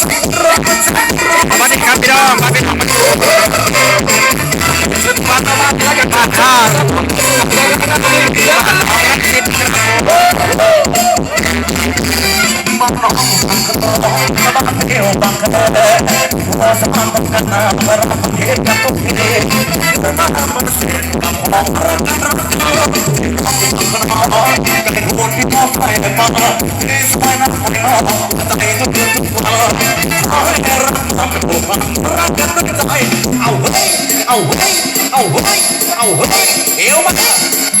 สวัสดีครับพี่น้องมาเป็นของมันมาตะวันแล้วกันมาข้าเอาเฮ้ยเอาเฮ้ยเอาเฮ้ยเอาเฮ้ยเอวม Away, away, away, away, eu matar.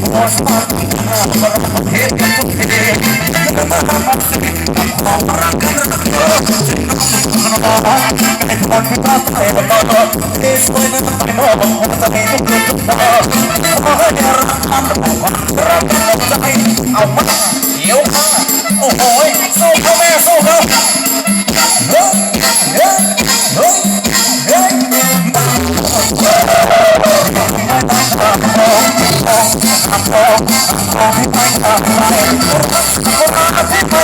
เอามาเดี๋ยวมาโอ้โหสู้เขาแม่สู้เขา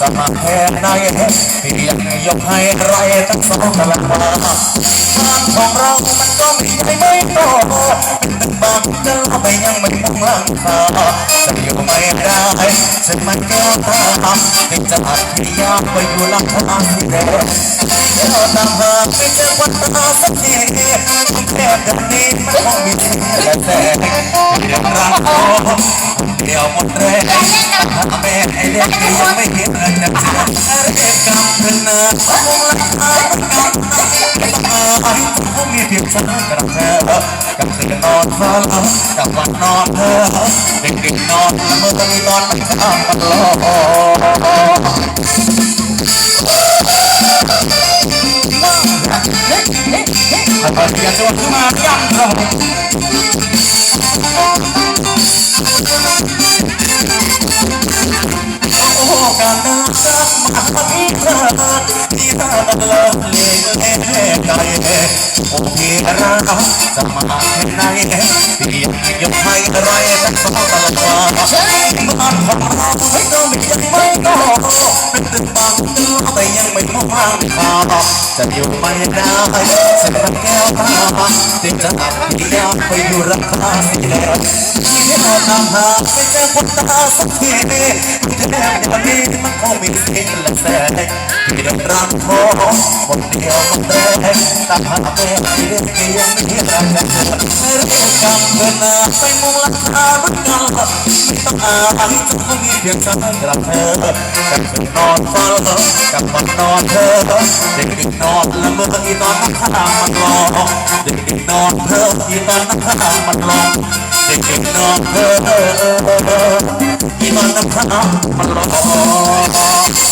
สมัครแค่ไหนที่ยังยกให้ไรทั้งสองละมาบ้านของเรามันก็ไม่ใช่ไม่โตเป็นตึกบางเดิมไปยังไม่มุ่งหลังคาจะอยู่ไม่ได้ฉันมันแก้วตา ที่จะอัดที่ยากไปอยู่หลังทางที่แดงเดี๋ยวตามหาไม่เจอวันตาสักทีแค่เดือนนี้มันคงมีเสียและแสงเดี๋ยวรักโอเดี๋ยวหมดแรงแม่ให้เรียกยังไม่เห็นเลยนะจ๊ะเรียกกำเธอเนื้อคงรักษาต้องการคงมีเพียงฉันกับเธอกับเธอนอนฟ้ากับวันนอนเธอเด็กๆนอนละเมอมีนอนไม่ข้ามมันรอถ้าเปิดเสียงตัวขึ้นข้ารเดินทางมาที่เธอที่เธอเลิกล่นเล่นใจโอ้พี่รัก Advanced ya tuwa sumabiang roho Oo, kanasak makapag-ibrat Di talalang lilinay Umira sa mga hinay Iyak yung may ray Nagpapalawa Iman harap ก็เป็นตึกบางตึกแต่ยังไม่พองทางพาจะอยู่ไม่ได้สักแก้วตาที่จะอับที่ยาวไปอยู่รักษาสีแดงที่เราตามหาไม่เจอคนตาสักทีจะแนบอย่างนี้มันคงมีสิ่งละ แสนที่ดังรักโทคนเดียวคนแรกตามหาแม่ที่เรียกที่ยังไม่เห็นรักกันเธอไม่รียกกำเงินนาไปมุ่งลักษาเหมือนกันไม่ต้องอายจะคงมีเพียงฉันกับเธอกับคืนนอนเฝ้ากับวันนอนเธอเด็กๆนอนละเมออีตอนนักข้ามันรอเด็กๆนอนเธออีตอนนักข้ามันรอเด็กๆนอนเธออีตอนนักข้ามันรอ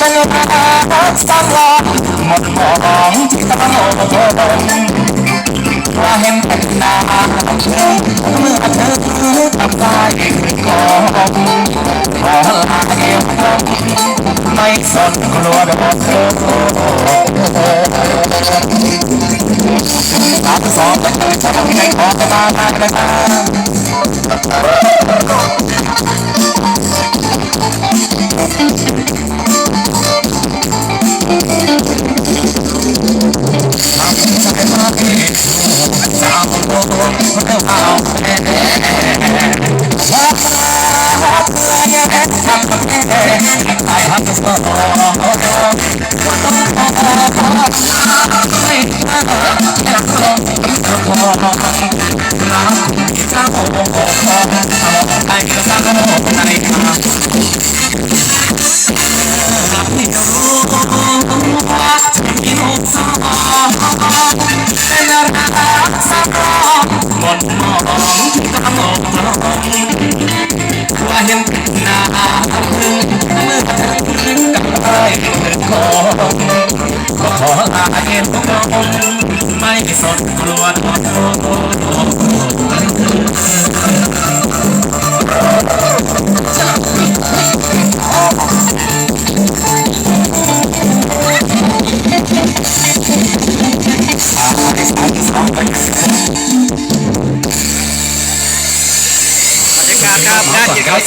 ยนเธอว่าเพลงตาตาละพักและจักแก้มขอต้องขอลาไม่ได้ลาไม่เพิ่มขอรักคุณที่เจ้าขอขอของใจเขาไม่อยากเมื่อพี่รู้ว่าที่ลูกสาวเป็นรักสักลอหมดมองที่ตาโมว่าเห็นเมื่อเธอทำได้กองขอลาเอวไม่สนกลัวโดนเธอสามสองจะทำให้ขอไปมาได้ไหม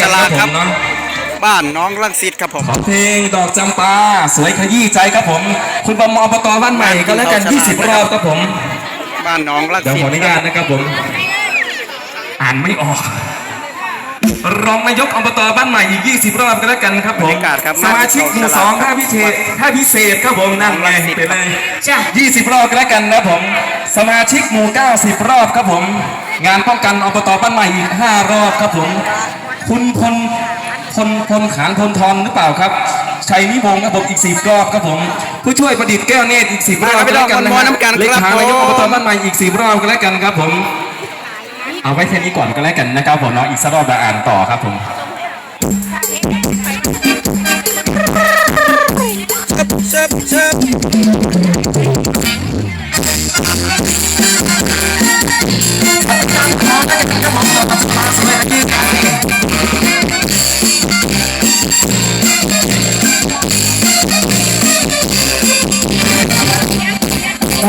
สลากครับ บ้านน้องลังสิตครับผมขอเพลงดอกจำปาสวยขยี้ใจครับผม คุณประมอบตบ้านใหม่ก็แล้วกัน 20 รอบครับผม บ้านน้องลังเดี๋ยวสิขตออนุญาตนะครับผม อ่านไม่ออกรองนายกอบตบ้านใหม่อีก 20 รอบก็แล้วกันครับผมสมาชิกหมู่สองท่าพิเศษท่าพิเศษครับผมนั่นไงไปเลยจ้ะ20 รอบก็แล้วกันนะผม สมาชิกหมู่ 90 รอบครับผม งานป้องกันอบตบ้านใหม่อีก 5 รอบครับผม คุณพลพลพลขานพลทองหรือเปล่าครับชัยนิวงศ์ครับผมอีก10รอบครับผม ผู้ช่วยประดิษฐ์แก้วเนตรอีก10รอบก็แล้วกันนะมาน้ำกันเลครับขานายกอบตบ้านใหม่อีก10รอบก็แล้วกันครับผมเอาไว้แค่นี้ก่อนก็แล้วกันนะครับผมเนาะอีกสักรอบจะอ่านต่อครับผมเชิบเชิบ ด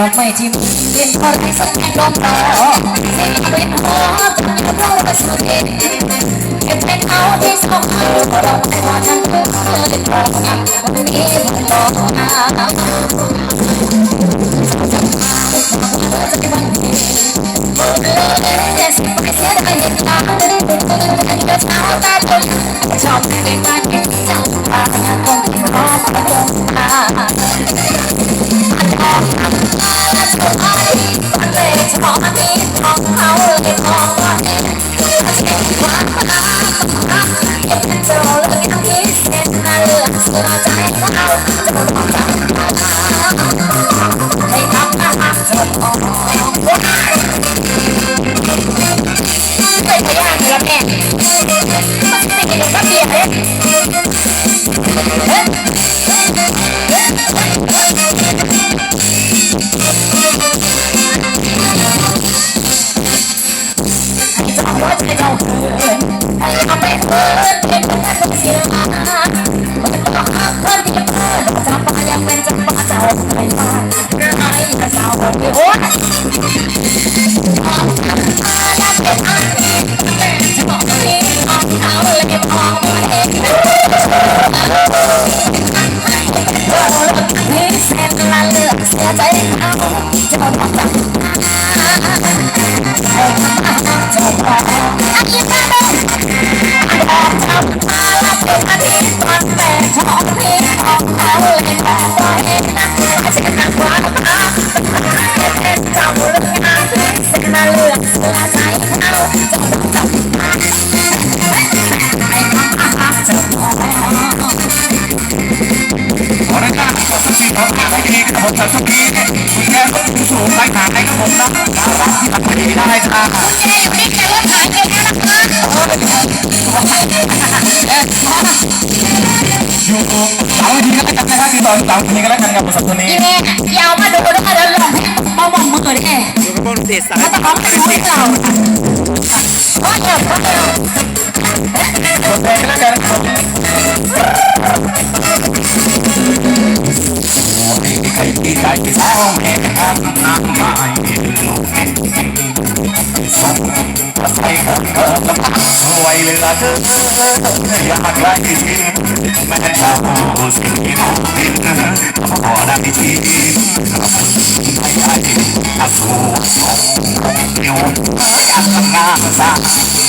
อกไม้ที่มีเพียงพอที่สักแห่งลมต่อเสียงเป็นหัวจนเราไปสุดเด็ดเก็บเป็นเอาที่สองเอาก็เราไม่ว่าฉันเคยพอกนะวันนี้มันบอกนะจะมาจะวันนี้เมื่อเลยเสียไปเสียดายการไปที่จำสัญญาสลับตาจนที่มาลายให้เธอเป็นคนสุดท้ายไม่มีโรคตายหลอกนัก Let's go party, but let's go party, come out, let's go party. Yo, kau di mana kita pernah di bawah tangan ini kan nggak bisa tuh nih. Ya, mau dulu dulu kalau mau mau mau tuh deh. Kau mau sih? Sih? Kau mau sih? Kau mau sih? Kau mau sih? Kau mau? สวยเหลือเกินอยากไล่กินแม่รู้สิ่งที่ผมกินขอได้ทีไม่ได้อสูรสองตยากทำงานสร้าง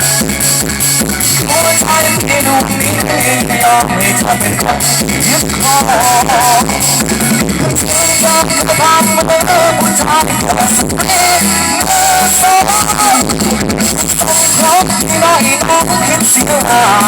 I'm I don't mean it Always having questions the light.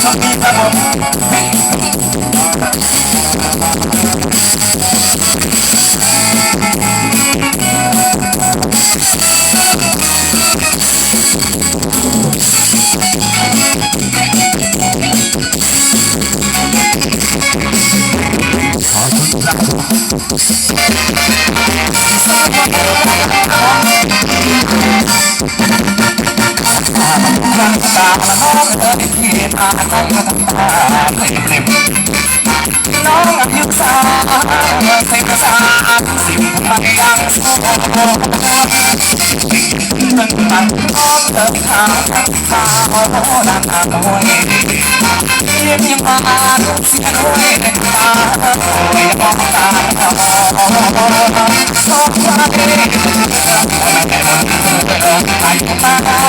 Some people นั่งน้ำตาเปลี่ยนน้องอายุสามสิบสามสิบทำไมยังโส មិនបានផងទៅខាងខាងអូដល់ខាងអូយៀមញ៉ាំអានសៀនអូយតែខាងអូយអស់តាអូសោកស្ដាយអាយតាអា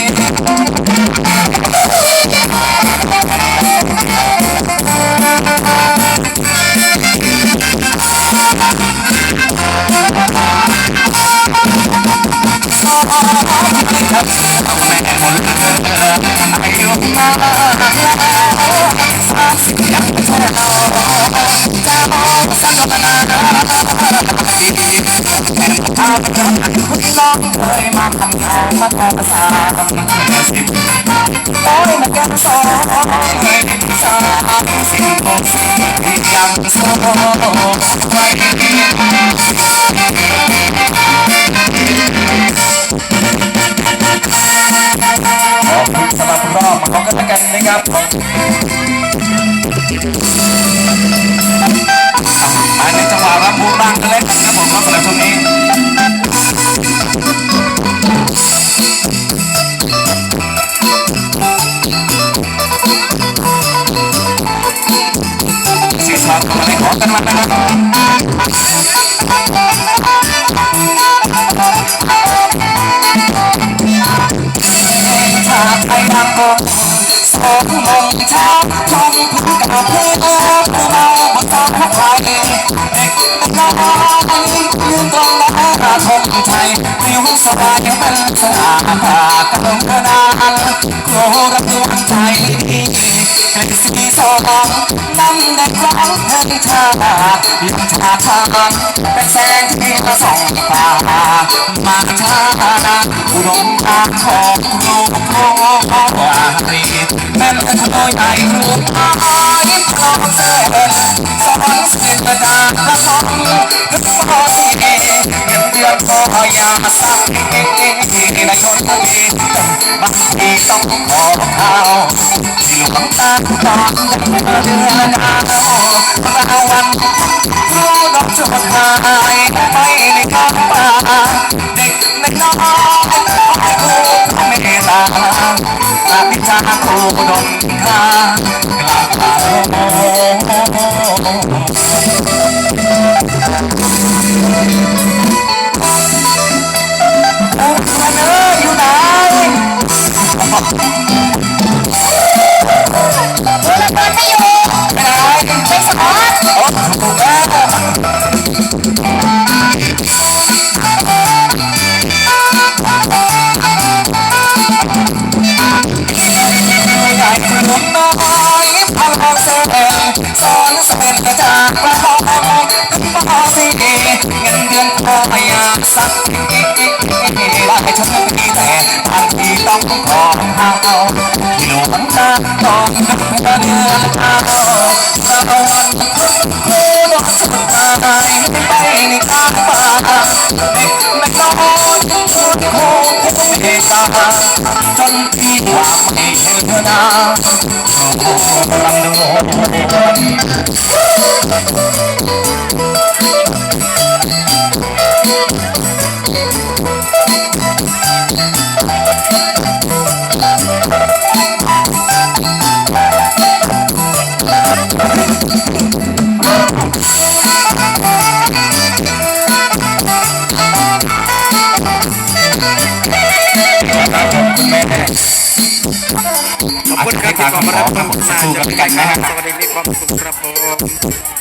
สองเคยเป็นสามสิบหกยังสองไว้ขอบคุณสำหรับรอบของกันและกันนะครับ สองโมงเช้าชมพึ่งกับเพื่อนผู้เมาบนฟ้าไทยเด็กน้อยยืนตรงหน้าธงไทยผิวสบายเป็นสง่าผ่ากระดงกระดานโคระดวงใจ สีสองนำเด็กร้องเพลงชายังชาทานเป็นแสงที่มาส่องตามาชานาอุดมการของลูกโควารีแม่นขโมยใหญ่รูปอ้ายพร้อมเส้นสอนเส้นประจาละสองนึกพอที่เงินเดือนาสักในชนบุรีบางทีต้อที่เอน ខោយ៉ាសាក់គេគេដៃខ្លួនគេបាក់ពីសំខោខោពីលោកបងតាតាមរឿងណាមកអវ័នគ្រូដល់ចុះហើយបៃនេះកាបាដឹកនេះណោអីគូមេតាអាពីតាគូដុំខាក្លាប់ ไม่อยากให้ฉันไม่ดีแต่บางทีต้องขอเอาที่หลวงตาต้องเดือนเอาตะวันครูดอกสุดท้ายไปในกลางป่าเด็กไม่นอนช่วยคงเมตตาจนพี่ว่าไม่เห็นหน้าโอ้ลำโดนขอบคุ ณครับที่เข้ามารับชมโฆษณาจากรายการสวัสดีมีความสุขครับผม